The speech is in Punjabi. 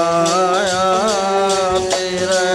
ਆਇਆ ਤੇਰਾ